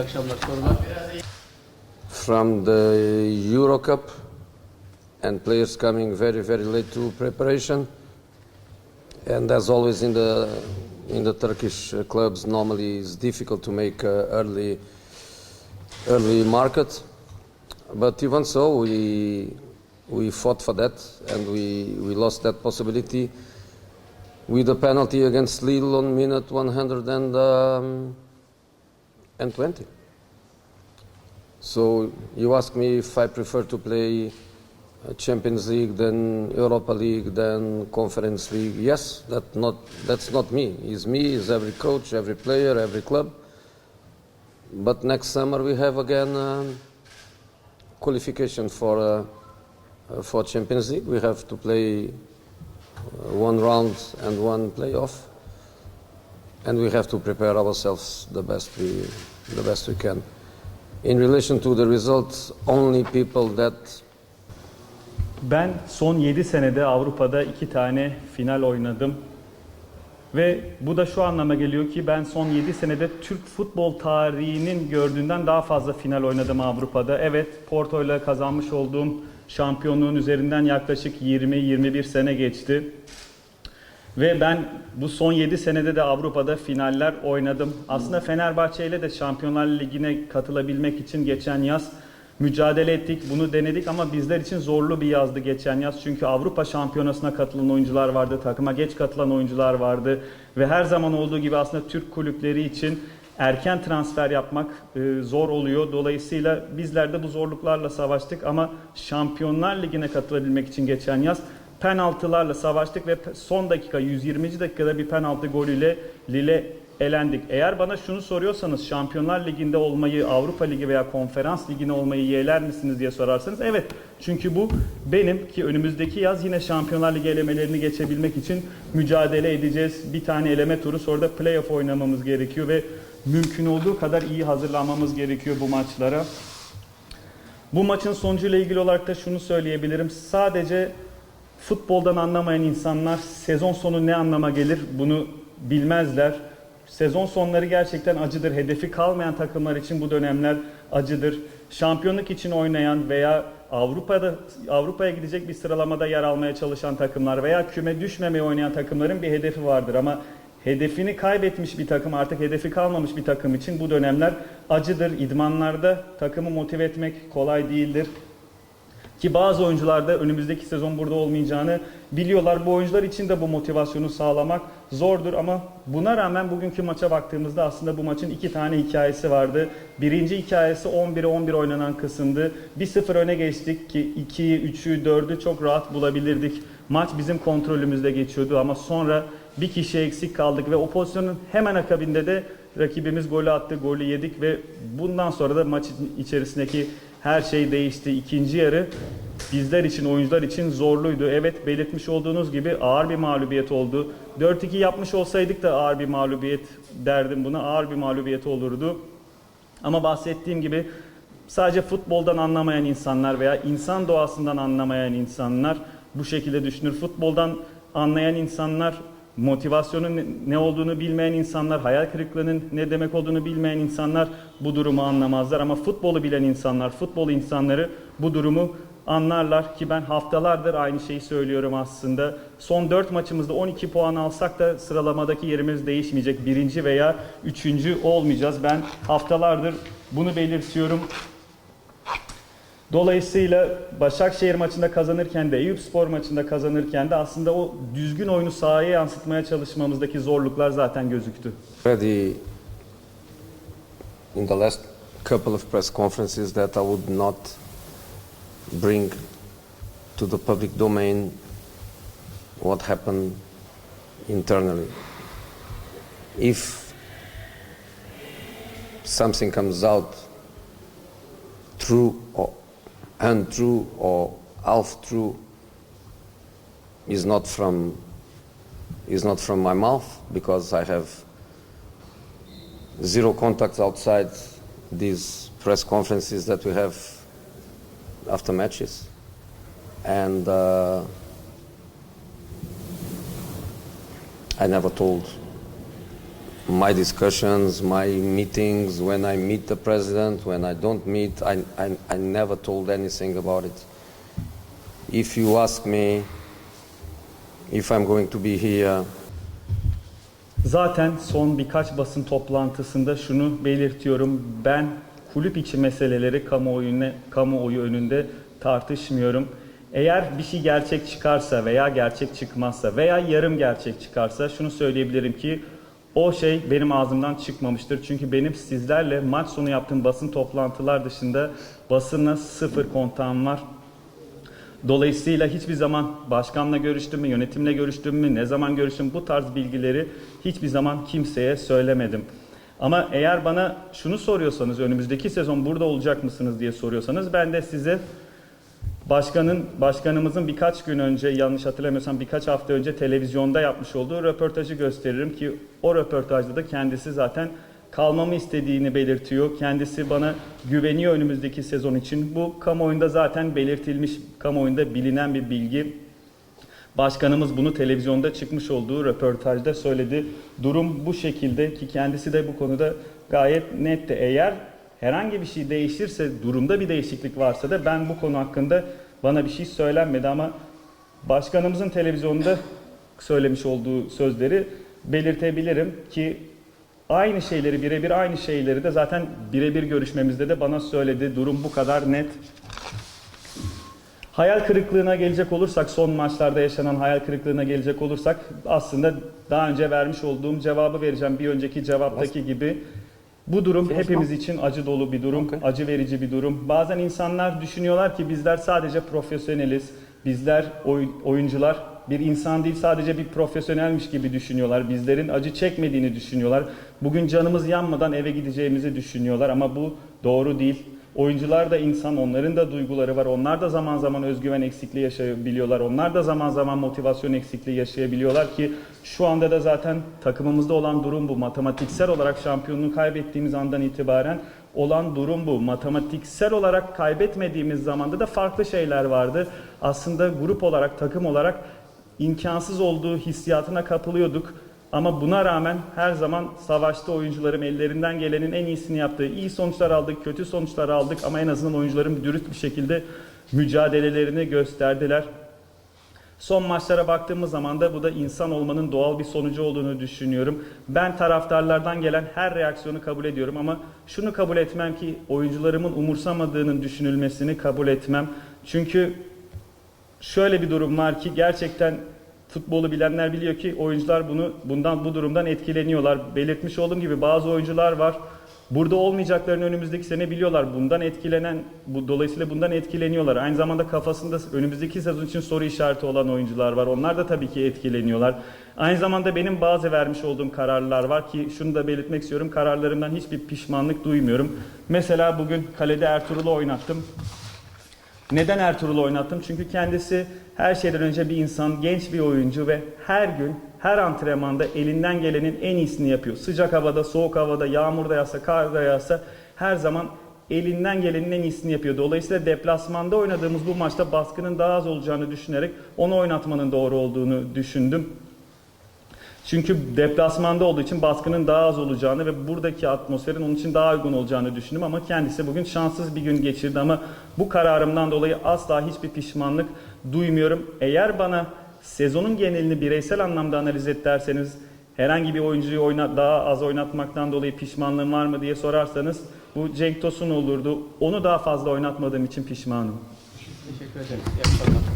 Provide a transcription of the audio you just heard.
Akşamlar. Sorular. from the Euro Cup and players coming very very late to preparation and as always in the in the Turkish uh, clubs normally it's difficult to make uh, early early market but even so we we fought for that and we we lost that possibility with a penalty against Lille on minute 100 and um, and 20 so you ask me if I prefer to play uh, Champions League than Europa League than Conference League. Yes, that not that's not me. It's me. It's every coach, every player, every club. But next summer we have again um, qualification for uh, uh, for Champions League. We have to play uh, one round and one playoff, and we have to prepare ourselves the best we the best we can. In relation to the results, only people that Ben son 7 senede Avrupa'da iki tane final oynadım. Ve bu da şu anlama geliyor ki ben son 7 senede Türk futbol tarihinin gördüğünden daha fazla final oynadım Avrupa'da. Evet Porto ile kazanmış olduğum şampiyonluğun üzerinden yaklaşık 20-21 sene geçti. Ve ben bu son 7 senede de Avrupa'da finaller oynadım. Aslında Fenerbahçe ile de Şampiyonlar Ligi'ne katılabilmek için geçen yaz mücadele ettik. Bunu denedik ama bizler için zorlu bir yazdı geçen yaz. Çünkü Avrupa Şampiyonası'na katılan oyuncular vardı, takıma geç katılan oyuncular vardı. Ve her zaman olduğu gibi aslında Türk kulüpleri için erken transfer yapmak e, zor oluyor. Dolayısıyla bizler de bu zorluklarla savaştık ama Şampiyonlar Ligi'ne katılabilmek için geçen yaz penaltılarla savaştık ve son dakika 120. dakikada bir penaltı golüyle Lille elendik. Eğer bana şunu soruyorsanız Şampiyonlar Ligi'nde olmayı, Avrupa Ligi veya Konferans Ligi'ne olmayı yeğler misiniz diye sorarsanız evet. Çünkü bu benim ki önümüzdeki yaz yine Şampiyonlar Ligi elemelerini geçebilmek için mücadele edeceğiz. Bir tane eleme turu sonra da playoff oynamamız gerekiyor ve mümkün olduğu kadar iyi hazırlanmamız gerekiyor bu maçlara. Bu maçın sonucuyla ilgili olarak da şunu söyleyebilirim. Sadece futboldan anlamayan insanlar sezon sonu ne anlama gelir bunu bilmezler. Sezon sonları gerçekten acıdır. Hedefi kalmayan takımlar için bu dönemler acıdır. Şampiyonluk için oynayan veya Avrupa'da Avrupa'ya gidecek bir sıralamada yer almaya çalışan takımlar veya küme düşmemeye oynayan takımların bir hedefi vardır ama hedefini kaybetmiş bir takım artık hedefi kalmamış bir takım için bu dönemler acıdır. İdmanlarda takımı motive etmek kolay değildir. Ki bazı oyuncular da önümüzdeki sezon burada olmayacağını biliyorlar. Bu oyuncular için de bu motivasyonu sağlamak zordur ama buna rağmen bugünkü maça baktığımızda aslında bu maçın iki tane hikayesi vardı. Birinci hikayesi 11'e 11 oynanan kısımdı. 1-0 öne geçtik ki 2'yi, 3'ü, 4'ü çok rahat bulabilirdik. Maç bizim kontrolümüzde geçiyordu ama sonra bir kişi eksik kaldık ve o pozisyonun hemen akabinde de rakibimiz golü attı, golü yedik ve bundan sonra da maç içerisindeki her şey değişti. İkinci yarı bizler için, oyuncular için zorluydu. Evet belirtmiş olduğunuz gibi ağır bir mağlubiyet oldu. 4-2 yapmış olsaydık da ağır bir mağlubiyet derdim buna. Ağır bir mağlubiyet olurdu. Ama bahsettiğim gibi sadece futboldan anlamayan insanlar veya insan doğasından anlamayan insanlar bu şekilde düşünür. Futboldan anlayan insanlar motivasyonun ne olduğunu bilmeyen insanlar, hayal kırıklığının ne demek olduğunu bilmeyen insanlar bu durumu anlamazlar. Ama futbolu bilen insanlar, futbol insanları bu durumu anlarlar ki ben haftalardır aynı şeyi söylüyorum aslında. Son 4 maçımızda 12 puan alsak da sıralamadaki yerimiz değişmeyecek. Birinci veya üçüncü olmayacağız. Ben haftalardır bunu belirtiyorum. Dolayısıyla Başakşehir maçında kazanırken de Eyüpspor maçında kazanırken de aslında o düzgün oyunu sahaya yansıtmaya çalışmamızdaki zorluklar zaten gözüktü. already in the last couple of press conferences that I would not bring to the public domain what happened internally. If something comes out true or untrue or half true is not from is not from my mouth because I have zero contacts outside these press conferences that we have after matches. And uh, I never told my discussions, my meetings, when I meet the president, when I don't meet, I, I, I never told anything about it. If you ask me if I'm going to be here, Zaten son birkaç basın toplantısında şunu belirtiyorum. Ben kulüp içi meseleleri kamuoyuna, kamuoyu önünde tartışmıyorum. Eğer bir şey gerçek çıkarsa veya gerçek çıkmazsa veya yarım gerçek çıkarsa şunu söyleyebilirim ki o şey benim ağzımdan çıkmamıştır. Çünkü benim sizlerle maç sonu yaptığım basın toplantılar dışında basına sıfır kontağım var. Dolayısıyla hiçbir zaman başkanla görüştüm mü, yönetimle görüştüm mü, ne zaman görüştüm bu tarz bilgileri hiçbir zaman kimseye söylemedim. Ama eğer bana şunu soruyorsanız, önümüzdeki sezon burada olacak mısınız diye soruyorsanız ben de size başkanın başkanımızın birkaç gün önce yanlış hatırlamıyorsam birkaç hafta önce televizyonda yapmış olduğu röportajı gösteririm ki o röportajda da kendisi zaten kalmamı istediğini belirtiyor. Kendisi bana güveniyor önümüzdeki sezon için. Bu kamuoyunda zaten belirtilmiş, kamuoyunda bilinen bir bilgi. Başkanımız bunu televizyonda çıkmış olduğu röportajda söyledi. Durum bu şekilde ki kendisi de bu konuda gayet netti. Eğer herhangi bir şey değişirse, durumda bir değişiklik varsa da ben bu konu hakkında bana bir şey söylenmedi ama başkanımızın televizyonda söylemiş olduğu sözleri belirtebilirim ki aynı şeyleri birebir aynı şeyleri de zaten birebir görüşmemizde de bana söyledi. Durum bu kadar net. Hayal kırıklığına gelecek olursak, son maçlarda yaşanan hayal kırıklığına gelecek olursak aslında daha önce vermiş olduğum cevabı vereceğim. Bir önceki cevaptaki gibi. Bu durum hepimiz için acı dolu bir durum, Okay. acı verici bir durum. Bazen insanlar düşünüyorlar ki bizler sadece profesyoneliz, bizler oy- oyuncular bir insan değil sadece bir profesyonelmiş gibi düşünüyorlar. Bizlerin acı çekmediğini düşünüyorlar. Bugün canımız yanmadan eve gideceğimizi düşünüyorlar ama bu doğru değil. Oyuncular da insan, onların da duyguları var. Onlar da zaman zaman özgüven eksikliği yaşayabiliyorlar. Onlar da zaman zaman motivasyon eksikliği yaşayabiliyorlar ki şu anda da zaten takımımızda olan durum bu. Matematiksel olarak şampiyonluğu kaybettiğimiz andan itibaren olan durum bu. Matematiksel olarak kaybetmediğimiz zamanda da farklı şeyler vardı. Aslında grup olarak, takım olarak imkansız olduğu hissiyatına kapılıyorduk. Ama buna rağmen her zaman savaşta oyuncularım ellerinden gelenin en iyisini yaptı. İyi sonuçlar aldık, kötü sonuçlar aldık ama en azından oyuncularım dürüst bir şekilde mücadelelerini gösterdiler. Son maçlara baktığımız zaman da bu da insan olmanın doğal bir sonucu olduğunu düşünüyorum. Ben taraftarlardan gelen her reaksiyonu kabul ediyorum ama şunu kabul etmem ki oyuncularımın umursamadığının düşünülmesini kabul etmem. Çünkü şöyle bir durum var ki gerçekten futbolu bilenler biliyor ki oyuncular bunu bundan bu durumdan etkileniyorlar. Belirtmiş olduğum gibi bazı oyuncular var. Burada olmayacaklarını önümüzdeki sene biliyorlar. Bundan etkilenen, bu dolayısıyla bundan etkileniyorlar. Aynı zamanda kafasında önümüzdeki sezon için soru işareti olan oyuncular var. Onlar da tabii ki etkileniyorlar. Aynı zamanda benim bazı vermiş olduğum kararlar var ki şunu da belirtmek istiyorum. Kararlarımdan hiçbir pişmanlık duymuyorum. Mesela bugün kalede Ertuğrul'u oynattım. Neden Ertuğrul'u oynattım? Çünkü kendisi her şeyden önce bir insan, genç bir oyuncu ve her gün, her antrenmanda elinden gelenin en iyisini yapıyor. Sıcak havada, soğuk havada, yağmurda yağsa, karda yağsa her zaman elinden gelenin en iyisini yapıyor. Dolayısıyla deplasmanda oynadığımız bu maçta baskının daha az olacağını düşünerek onu oynatmanın doğru olduğunu düşündüm. Çünkü deplasmanda olduğu için baskının daha az olacağını ve buradaki atmosferin onun için daha uygun olacağını düşündüm ama kendisi bugün şanssız bir gün geçirdi ama bu kararımdan dolayı asla hiçbir pişmanlık duymuyorum. Eğer bana sezonun genelini bireysel anlamda analiz et derseniz herhangi bir oyuncuyu oyna, daha az oynatmaktan dolayı pişmanlığım var mı diye sorarsanız bu Cenk Tosun olurdu. Onu daha fazla oynatmadığım için pişmanım. Teşekkür ederim. İyi akşamlar.